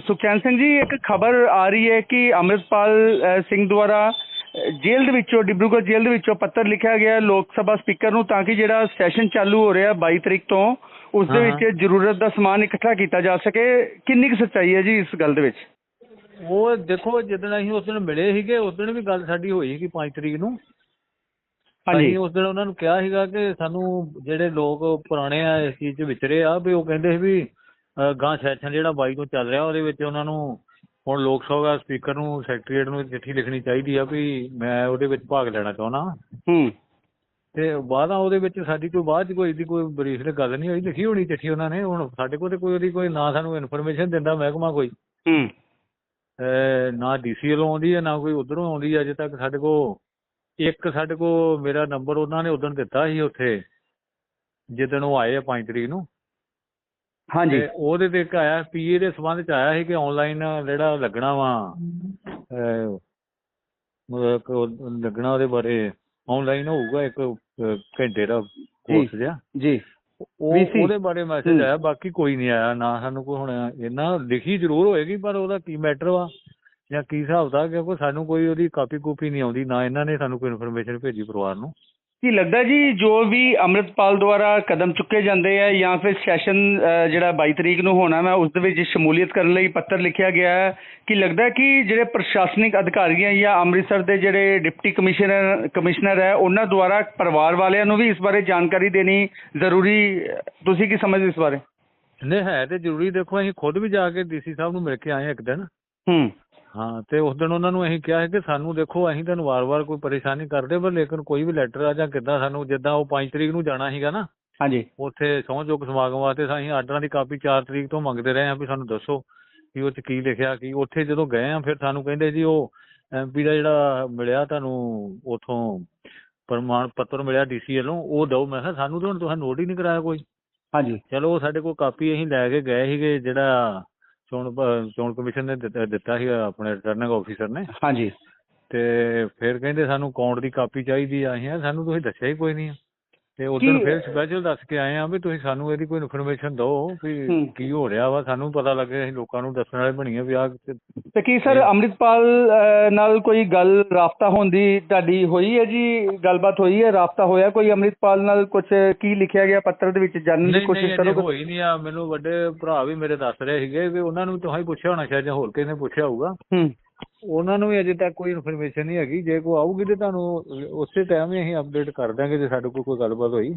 ਸੁਖਚੈਨ ਸਿੰਘ ਜੀ ਇੱਕ ਖਬਰ ਆ ਰਹੀ ਹੈ ਕਿ ਅੰਮ੍ਰਿਤਪਾਲ ਸਿੰਘ ਦੁਆਰਾ ਜੇਲ੍ਹ ਦੇ ਵਿੱਚੋਂ ਡਿਬਰੂਗੜ੍ਹ ਜੇਲ੍ਹ ਦੇ ਵਿੱਚੋਂ ਪੱਤਰ ਲਿਖਿਆ ਗਿਆ ਲੋਕ ਸਭਾ ਸਪੀਕਰ ਨੂੰ ਤਾਂ ਕਿ ਜਿਹੜਾ ਸੈਸ਼ਨ ਚਾਲੂ ਹੋ ਰਿਹਾ 22 ਤਰੀਕ ਤੋਂ ਉਸ ਦੇ ਵਿੱਚ ਜ਼ਰੂਰਤ ਦਾ ਸਮਾਨ ਇਕੱਠਾ ਕੀਤਾ ਜਾ ਸਕੇ। ਕਿੰਨੀ ਕੁ ਸੱਚਾਈ ਹੈ ਜੀ ਇਸ ਗੱਲ ਦੇ ਵਿੱਚ? ਉਹ ਦੇਖੋ ਜਿੱਦਣ ਅਸੀਂ ਉਸ ਦਿਨ ਮਿਲੇ ਸੀਗੇ ਉਸ ਦਿਨ ਵੀ ਗੱਲ ਸਾਡੀ ਹੋਈ ਸੀ 5 ਤਰੀਕ ਨੂੰ। ਹਾਂਜੀ। ਉਸ ਦਿਨ ਉਹਨਾਂ ਨੂੰ ਕਿਹਾ ਸੀਗਾ ਕਿ ਸਾਨੂੰ ਜਿਹੜੇ ਲੋਕ ਪੁਰਾਣੇ ਆ ਇਸ ਚੀਜ਼ 'ਚ ਵਿਚਰੇ ਆ ਵੀ ਉਹ ਕਹਿੰਦੇ ਸੀ ਵੀ ਗਾਂ ਸੈਸ਼ਨ ਜਿਹੜਾ 22 ਤੋਂ ਚੱਲ ਰਿਹਾ ਉਹਦੇ ਵਿੱਚ ਉਹਨਾਂ ਨੂੰ ਹੁਣ ਲੋਕ ਸਭਾ ਸਪੀਕਰ ਨੂੰ ਸੈਕਟਰੀਏਟ ਨੂੰ ਚਿੱਠੀ ਲਿਖਣੀ ਚਾਹੀਦੀ ਆ ਵੀ ਮੈਂ ਉਹਦੇ ਵਿੱਚ ਭਾਗ ਲੈਣਾ ਚਾਹੁੰਦਾ। ਹੂੰ। ਤੇ ਬਾਅਦਾਂ ਉਹਦੇ ਵਿੱਚ ਸਾਡੀ ਕੋਈ ਬਾਅਦ 'ਚ ਕੋਈ ਦੀ ਕੋਈ ਬਰੀਫ ਨੇ ਗੱਲ ਨਹੀਂ ਹੋਈ ਲਿਖੀ ਹੋਣੀ ਚਿੱਠੀ ਉਹਨਾਂ ਨੇ। ਹੁਣ ਸਾਡੇ ਕੋਲ ਤੇ ਕੋਈ ਉਹਦੀ ਕੋਈ ਨਾ ਸਾਨੂੰ ਇਨਫੋਰਮੇਸ਼ਨ ਦਿੰਦਾ ਮਹਿਕਮਾ ਕੋਈ। ਹੂੰ। ਨਾ ਡੀਸੀ ਵੱਲੋਂ ਆਉਂਦੀ ਹੈ ਨਾ ਕੋਈ ਉਧਰੋਂ ਆਉਂਦੀ ਹੈ ਅਜੇ ਤੱਕ ਸਾਡੇ ਕੋਲ ਇੱਕ ਸਾਡੇ ਕੋਲ ਮੇਰਾ ਨੰਬਰ ਉਹਨਾਂ ਨੇ ਉਦੋਂ ਦਿੱਤਾ ਸੀ ਉੱਥੇ ਜਿੱਦਣ ਉਹ ਆਏ ਆ 5 ਤਰੀਕ ਨੂੰ। ਹਾਂਜੀ। ਉਹਦੇ ਤੇ ਇੱਕ ਆਇਆ ਪੀਏ ਦੇ ਸੰਬੰਧ ਚ ਆਇਆ ਸੀ ਕਿ ਆਨਲਾਈਨ ਜਿਹੜਾ ਲੱਗਣਾ ਵਾ ਮਤਲਬ ਲੱਗਣਾ ਉਹਦੇ ਬਾਰੇ ਆਨਲਾਈਨ ਹੋਊਗਾ ਇੱਕ ਘੰਟੇ ਦਾ ਕੋਰਸ ਜਿਹਾ। ਜੀ। ਉਹਦੇ ਬਾਰੇ ਮੈਸੇਜ। ਆਇਆ ਬਾਕੀ ਕੋਈ ਨਹੀਂ ਆਇਆ ਨਾ ਸਾਨੂੰ ਕੋਈ ਹੁਣ ਇਹਨਾਂ ਲਿਖੀ ਜ਼ਰੂਰ ਹੋਏਗੀ ਪਰ ਉਹਦਾ ਕੀ ਮੈਟਰ ਵਾ ਜਾਂ ਕੀ ਹਿਸਾਬ ਦਾ ਕਿਉਂਕਿ ਸਾਨੂੰ ਕੋਈ ਉਹਦੀ ਕਾਪੀ ਕੂਪੀ ਨਹੀਂ ਆਉਂਦੀ ਨਾ ਇਹਨਾਂ ਨੇ ਸਾਨੂੰ ਕੋਈ ਇਨਫੋਰਮੇਸ਼ਨ ਭੇਜੀ ਪਰਿਵਾਰ ਨੂੰ। ਕੀ ਲੱਗਦਾ ਜੀ ਜੋ ਵੀ ਅੰਮ੍ਰਿਤਪਾਲ ਦੁਆਰਾ ਕਦਮ ਚੁੱਕੇ ਜਾਂਦੇ ਆ ਜਾਂ ਫਿਰ ਸੈਸ਼ਨ ਜਿਹੜਾ 22 ਤਰੀਕ ਨੂੰ ਹੋਣਾ ਮੈਂ ਉਸ ਦੇ ਵਿੱਚ ਸ਼ਮੂਲੀਅਤ ਕਰਨ ਲਈ ਪੱਤਰ ਲਿਖਿਆ ਗਿਆ ਹੈ ਕਿ ਲੱਗਦਾ ਕਿ ਜਿਹੜੇ ਪ੍ਰਸ਼ਾਸਨਿਕ ਅਧਿਕਾਰੀਆਂ ਜਾਂ ਅੰਮ੍ਰਿਤਸਰ ਦੇ ਜਿਹੜੇ ਡਿਪਟੀ ਕਮਿਸ਼ਨਰ ਕਮਿਸ਼ਨਰ ਹੈ ਉਹਨਾਂ ਦੁਆਰਾ ਪਰਿਵਾਰ ਵਾਲਿਆਂ ਨੂੰ ਵੀ ਇਸ ਬਾਰੇ ਜਾਣਕਾਰੀ ਦੇਣੀ ਜ਼ਰੂਰੀ ਤੁਸੀਂ ਕੀ ਸਮਝਦੇ ਇਸ ਬਾਰੇ? ਨਹੀਂ ਹੈ ਤੇ ਜ਼ਰੂਰੀ ਦੇਖੋ ਅਸੀਂ ਖੁਦ ਵੀ ਜਾ ਕੇ ਡੀਸੀ ਸਾਹਿਬ ਨੂੰ ਮਿਲ ਕੇ ਆਏ ਹਾਂ ਇੱਕ ਦਿਨ। ਹੂੰ। ਹਾਂ ਤੇ ਉਸ ਦਿਨ ਉਹਨਾਂ ਨੂੰ ਅਸੀਂ ਕਿਹਾ ਹੈ ਕਿ ਸਾਨੂੰ ਦੇਖੋ ਅਸੀਂ ਤੁਹਾਨੂੰ ਵਾਰ-ਵਾਰ ਕੋਈ ਪਰੇਸ਼ਾਨੀ ਕਰਦੇ ਪਰ ਲੇਕਿਨ ਕੋਈ ਵੀ ਲੈਟਰ ਆ ਜਾਂ ਕਿੱਦਾਂ ਸਾਨੂੰ ਜਿੱਦਾਂ ਉਹ 5 ਤਰੀਕ ਨੂੰ ਜਾਣਾ ਸੀਗਾ ਨਾ ਹਾਂਜੀ। ਉੱਥੇ ਸਹੁੰਚੁੱਕ ਸਮਾਗਮ ਵਾਸਤੇ ਅਸੀਂ ਆਰਡਰਾਂ ਦੀ ਕਾਪੀ 4 ਤਰੀਕ ਤੋਂ ਮੰਗਦੇ ਰਹੇ ਹਾਂ ਵੀ ਸਾਨੂੰ ਦੱਸੋ ਕਿ ਉਹ ਚ ਕੀ ਲਿਖਿਆ ਕੀ ਉੱਥੇ ਜਦੋਂ ਗਏ ਆ ਫਿਰ ਸਾਨੂੰ ਕਹਿੰਦੇ ਜੀ ਉਹ ਐਮਪੀ ਦਾ ਜਿਹੜਾ ਮਿਲਿਆ ਤੁਹਾਨੂੰ ਉਥੋਂ ਪ੍ਰਮਾਣ ਪੱਤਰ ਮਿਲਿਆ ਡੀਸੀ ਵੱਲੋਂ ਉਹ ਦਓ। ਮੈਂ ਕਿਹਾ ਸਾਨੂੰ ਤਾਂ ਹੁਣ ਤੁਹਾਨੂੰ ਨੋਟ ਹੀ ਨਹੀਂ ਕਰਾਇਆ ਕੋਈ। ਹਾਂਜੀ। ਚਲੋ ਉਹ ਸਾਡੇ ਕੋਲ ਕਾਪੀ ਅਸੀਂ ਲੈ ਕੇ ਗਏ ਸੀਗੇ ਜਿਹੜਾ ਚੋਣ ਪ- ਚੋਣ ਕਮਿਸ਼ਨ ਨੇ ਦਿੱਤਾ- ਦਿੱਤਾ ਸੀ ਆਪਣੇ ਰਿਟਰਨਿੰਗ ਆਫੀਸਰ ਨੇ। ਹਾਂਜੀ। ਤੇ ਫਿਰ ਕਹਿੰਦੇ ਸਾਨੂੰ ਅਕਾਊਂਟ ਦੀ ਕਾਪੀ ਚਾਹੀਦੀ ਆ? ਅਸੀਂ ਕਿਹਾ ਸਾਨੂੰ ਤੁਸੀਂ ਦੱਸਿਆ ਹੀ ਕੋਈ ਨਹੀਂ ਤੇ ਉਦੋਂ ਫਿਰ ਸਪੈਸ਼ਲ ਦੱਸ ਕੇ ਆਏ ਆ ਵੀ ਤੁਸੀਂ ਸਾਨੂੰ ਇਹਦੀ ਕੋਈ ਇਨਫੋਰਮੇਸ਼ਨ ਦਿਓ ਵੀ। ਕੀ ਹੋ ਰਿਹਾ ਵਾ ਸਾਨੂੰ ਪਤਾ ਲੱਗੇ ਅਸੀਂ ਲੋਕਾਂ ਨੂੰ ਦੱਸਣ ਵਾਲੇ ਬਣੀਏ ਵੀ ਆ ਤੇ ਕੀ ਸਰ ਅੰਮ੍ਰਿਤਪਾਲ ਨਾਲ ਕੋਈ ਗੱਲ ਰਾਫਤਾ ਹੋਣ ਦੀ ਤੁਹਾਡੀ ਹੋਈ ਹੈ ਜੀ? ਗੱਲਬਾਤ ਹੋਈ ਹੈ? ਰਾਫਤਾ ਹੋਇਆ ਕੋਈ ਅੰਮ੍ਰਿਤਪਾਲ ਨਾਲ? ਕੁਝ ਕੀ ਲਿਖਿਆ ਗਿਆ ਪੱਤਰ ਦੇ ਵਿੱਚ? ਜਾਣਨ ਦੀ ਕੋਸ਼ਿਸ਼ ਕਰੋਗੇ? ਹੋਈ ਨਹੀਂ ਆ। ਮੈਨੂੰ ਵੱਡੇ ਭਰਾ ਵੀ ਮੇਰੇ ਦੱਸ ਰਹੇ ਸੀਗੇ ਵੀ ਉਹਨਾਂ ਨੂੰ ਤੁਸੀਂ ਪੁੱਛਿਆ ਹੋਣਾ ਸ਼ਾਇਦ ਜਾਂ ਹੋਰ ਕਿਸੇ ਨੇ ਪੁੱਛਿਆ ਹੋਊਗਾ। ਹੂੰ। ਉਹਨਾਂ ਨੂੰ ਵੀ ਅਜੇ ਤੱਕ ਕੋਈ ਇਨਫੋਰਮੇਸ਼ਨ ਨਹੀਂ ਹੈਗੀ। ਜੇ ਕੋਈ ਆਊਗੀ ਤੇ ਤੁਹਾਨੂੰ ਉਸੇ ਟਾਈਮ ਹੀ ਅਸੀਂ ਅਪਡੇਟ ਕਰ ਦਾਂਗੇ ਜੇ ਸਾਡੇ ਕੋਲ ਕੋਈ ਗੱਲਬਾਤ ਹੋਈ।